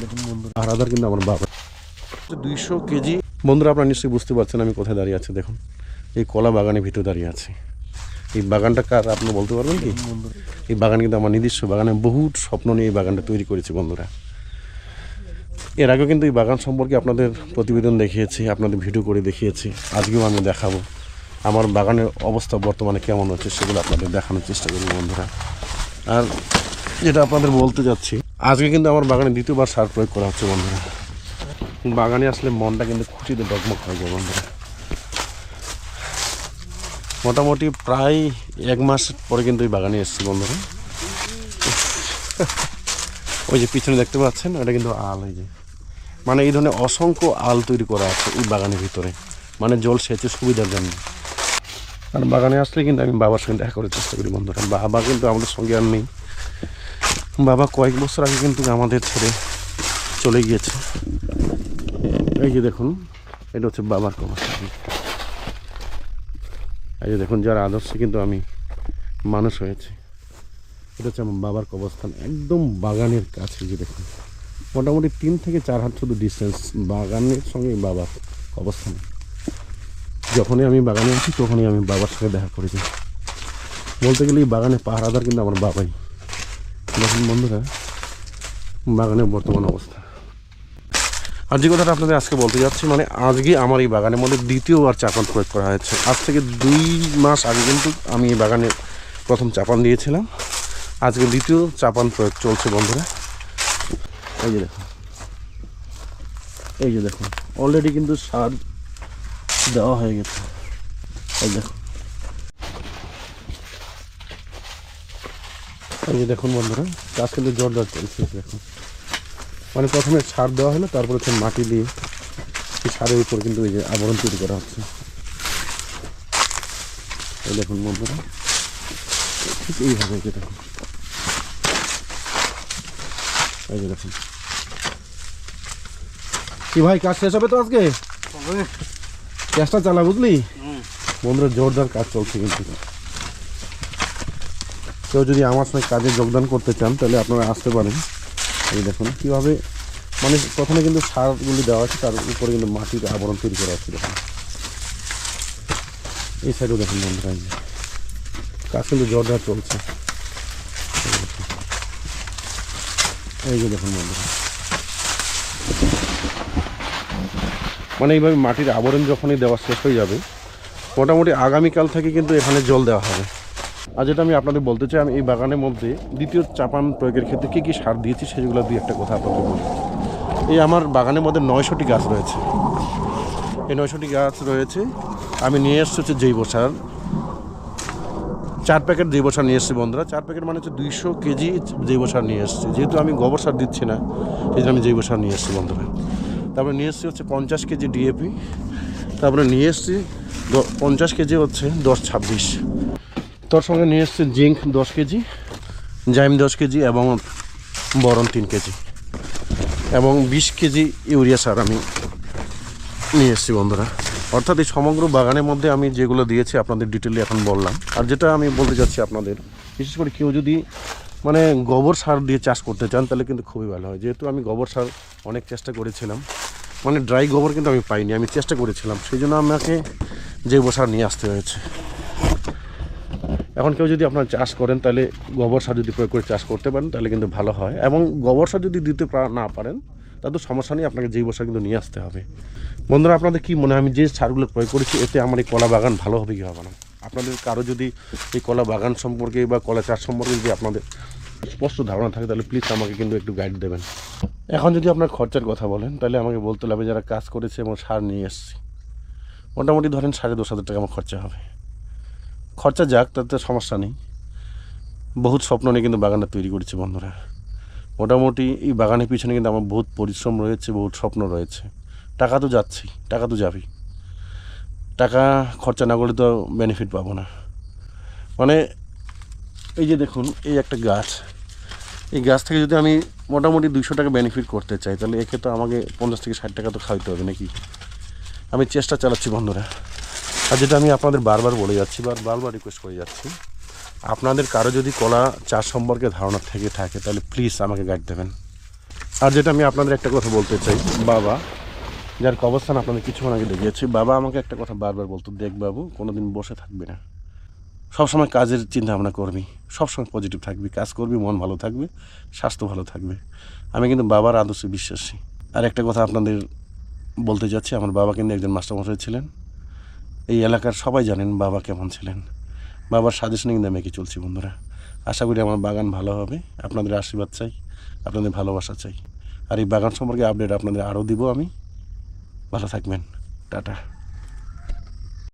দেখুন বন্ধুরা আর আদার কিন্তু আমার বাবা। দুইশো কেজি। বন্ধুরা আপনারা নিশ্চয়ই বুঝতে পারছেন আমি কোথায় দাঁড়িয়ে আছি দেখুন। এই কলা বাগানের ভিতরে দাঁড়িয়ে আছি। এই বাগানটা কার আপনি বলতে পারবেন কি? এই বাগান কিন্তু আমার নিজস্ব বাগানে বহুত স্বপ্ন নিয়ে এই বাগানটা তৈরি করেছি বন্ধুরা। এর আগেও কিন্তু এই বাগান সম্পর্কে আপনাদের প্রতিবেদন দেখিয়েছি আপনাদের ভিডিও করে দেখিয়েছি আজকেও আমি দেখাবো। আমার বাগানের অবস্থা বর্তমানে কেমন হচ্ছে সেগুলো আপনাদের দেখানোর চেষ্টা করি বন্ধুরা। আর যেটা আপনাদের বলতে যাচ্ছি আজকে কিন্তু আমার বাগানে দ্বিতীয়বার সার প্রয়োগ করা হচ্ছে, বন্ধুরা। বাগানে আসলে মনটা কিন্তু খুশিতে হয়ে যায়, বন্ধুরা। মোটামুটি প্রায় এক মাস পরে কিন্তু ওই বাগানে এসেছি, বন্ধুরা। ওই যে পিছনে দেখতে পাচ্ছেন, ওটা কিন্তু আল, এই যে। মানে এই ধরনের অসংখ্য আল তৈরি করা আছে এই বাগানের ভিতরে। মানে জল সেচের সুবিধার জন্য। আর বাগানে আসলে কিন্তু আমি বাবার সঙ্গে দেখা করার চেষ্টা করি, বন্ধুরা। বাবা কিন্তু আমাদের সঙ্গে আর নেই। বাবা কয়েক বছর আগে কিন্তু আমাদের ছেড়ে চলে গিয়েছে। এই যে দেখুন, এটা হচ্ছে বাবার কবরস্থান এই যে দেখুন, যার আদর্শে কিন্তু আমি মানুষ হয়েছে। এটা হচ্ছে আমার বাবার কবরস্থান, একদম বাগানের কাছে। যে দেখুন, মোটামুটি তিন থেকে চার হাত শুধু ডিস্টেন্স বাগানের সঙ্গে বাবার অবস্থান যখনই আমি বাগানে আছি, তখনই আমি বাবার সঙ্গে দেখা করেছি। বলতে গেলে এই বাগানে পাহারাদার কিন্তু আমার বাবাই। দেখুন বন্ধুরা, বাগানের বর্তমান অবস্থা। আর যে কথাটা আপনাদের আজকে বলতে যাচ্ছি মানে আজকে আমার এই বাগানের মধ্যে দ্বিতীয়বার চাপান প্রয়োগ করা হয়েছে। আজ থেকে দুই মাস আগে কিন্তু আমি এই বাগানে প্রথম চাপান দিয়েছিলাম। আজকে দ্বিতীয় চাপান প্রয়োগ চলছে বন্ধুরা। এই যে দেখুন। এই যে দেখুন। অলরেডি কিন্তু সার দেওয়া হয়ে গেছে। এই দেখুন। এই যে দেখুন বন্ধুরা গাছ কিন্তু জোরদার চলছে দেখুন। মানে প্রথমে সার দেওয়া হলো তারপরে হচ্ছে মাটি দিয়ে সেই সারের উপর কিন্তু এই যে আবরণ তৈরি করা হচ্ছে। এই দেখুন বন্ধুরা ঠিক এইভাবে এই যে দেখুন। এই যে দেখুন। কি ভাই কাজ শেষ হবে তো আজকে? চেষ্টা চালা বুঝলি? বন্ধুরা জোরদার কাজ চলছে কিন্তু। কেউ যদি আমার সঙ্গে কাজে যোগদান করতে চান, তাহলে আপনারা আসতে পারেন। এই দেখুন, কীভাবে মানে প্রথমে কিন্তু সারগুলি দেওয়া আছে, তার উপরে কিন্তু মাটির আবরণ তৈরি করা আছে, দেখুন। এই সাইডেও দেখুন বন্ধুরা। কাজ কিন্তু জোরদার চলছে। এই যে দেখুন বন্ধুরা। মানে এইভাবে মাটির আবরণ যখনই দেওয়া শেষ হয়ে যাবে, মোটামুটি আগামীকাল থেকে কিন্তু এখানে জল দেওয়া হবে। আর যেটা আমি আপনাদের বলতে চাই, আমি এই বাগানের মধ্যে দ্বিতীয় চাপান প্রয়োগের ক্ষেত্রে কী কী সার দিয়েছি সেগুলো দুই একটা কথা আপনাদের বলি। এই আমার বাগানের মধ্যে নয়শোটি গাছ রয়েছে। এই নয়শোটি গাছ রয়েছে, আমি নিয়ে এসছি হচ্ছে জৈব সার। চার প্যাকেট জৈব সার নিয়ে এসেছি বন্ধুরা। চার প্যাকেট মানে হচ্ছে দুইশো কেজি জৈব সার নিয়ে এসেছি। যেহেতু আমি গোবর সার দিচ্ছি না, সেই জন্য আমি জৈব সার নিয়ে এসেছি বন্ধুরা। তারপরে নিয়ে এসেছি হচ্ছে পঞ্চাশ কেজি ডিএপি। তারপরে নিয়ে এসেছি পঞ্চাশ কেজি হচ্ছে দশ ছাব্বিশ। তোর সঙ্গে নিয়ে এসেছি জিঙ্ক দশ কেজি, জাইম দশ কেজি এবং বরন তিন কেজি। এবং বিশ কেজি ইউরিয়া সার আমি নিয়ে এসেছি বন্ধুরা। অর্থাৎ এই সমগ্র বাগানের মধ্যে আমি যেগুলো দিয়েছি আপনাদের ডিটেলে এখন বললাম। আর যেটা আমি বলতে চাচ্ছি আপনাদের, বিশেষ করে কেউ যদি মানে গোবর সার দিয়ে চাষ করতে চান, তাহলে কিন্তু খুবই ভালো হয়। যেহেতু আমি গোবর সার অনেক চেষ্টা করেছিলাম মানে ড্রাই গোবর কিন্তু আমি পাইনি, আমি চেষ্টা করেছিলাম। সেই জন্য আমাকে জৈব সার নিয়ে আসতে হয়েছে। এখন কেউ যদি আপনার চাষ করেন, তাহলে গোবর সার যদি প্রয়োগ করে চাষ করতে পারেন, তাহলে কিন্তু ভালো হয়। এবং গোবর সার যদি দিতে না পারেন, তাহলে তো সমস্যা নেই, আপনাকে জৈব সার কিন্তু নিয়ে আসতে হবে। বন্ধুরা, আপনাদের কি মনে হয়? আমি যে সারগুলো প্রয়োগ করেছি, এতে আমার এই কলা বাগান ভালো হবে কি হবে না? আপনাদের কারও যদি এই কলা বাগান সম্পর্কে বা কলা চাষ সম্পর্কে যদি আপনাদের স্পষ্ট ধারণা থাকে, তাহলে প্লিজ আমাকে কিন্তু একটু গাইড দেবেন। এখন যদি আপনার খরচার কথা বলেন, তাহলে আমাকে বলতে হবে, যারা কাজ করেছে এবং সার নিয়ে এসেছি, মোটামুটি ধরেন সাড়ে দশ হাজার টাকা আমার খরচা হবে। খরচা যাক, তাতে সমস্যা নেই। বহুত স্বপ্ন নিয়ে কিন্তু বাগানটা তৈরি করেছি বন্ধুরা। মোটামুটি এই বাগানের পিছনে কিন্তু আমার বহুত পরিশ্রম রয়েছে, বহুত স্বপ্ন রয়েছে। টাকা তো যাচ্ছি টাকা তো যাবেই। টাকা খরচা না করলে তো বেনিফিট পাবো না। মানে এই যে দেখুন, এই একটা গাছ। এই গাছ থেকে যদি আমি মোটামুটি দুইশো টাকা বেনিফিট করতে চাই, তাহলে একে তো আমাকে পঞ্চাশ থেকে ষাট টাকা তো খাইতে হবে নাকি? আমি চেষ্টা চালাচ্ছি বন্ধুরা। আর যেটা আমি আপনাদের বারবার বলে যাচ্ছি বা বারবার রিকোয়েস্ট করে যাচ্ছি, আপনাদের কারও যদি কলা চাষ সম্পর্কে ধারণা থেকে থাকে, তাহলে প্লিজ আমাকে গাইড দেবেন। আর যেটা আমি আপনাদের একটা কথা বলতে চাই, বাবা, যার কবস্থান আপনাদের কিছুক্ষণ আগে দেখিয়েছি, বাবা আমাকে একটা কথা বারবার বলতো, দেখ বাবু কোনো দিন বসে থাকবি না। সবসময় কাজের চিন্তা ভাবনা করবি, সবসময় পজিটিভ থাকবি, কাজ করবি, মন ভালো থাকবে, স্বাস্থ্য ভালো থাকবে। আমি কিন্তু বাবার আদর্শে বিশ্বাসী। আর একটা কথা আপনাদের বলতে যাচ্ছি, আমার বাবা কিন্তু একজন মাস্টারমশাই ছিলেন। এই এলাকার সবাই জানেন বাবা কেমন ছিলেন। বাবার সাজেশনিং নামে কি চলছে বন্ধুরা? আশা করি আমার বাগান ভালো হবে। আপনাদের আশীর্বাদ চাই, আপনাদের ভালোবাসা চাই। আর এই বাগান সম্পর্কে আপডেট আপনাদের আরও দিব আমি। ভালো থাকবেন। টাটা।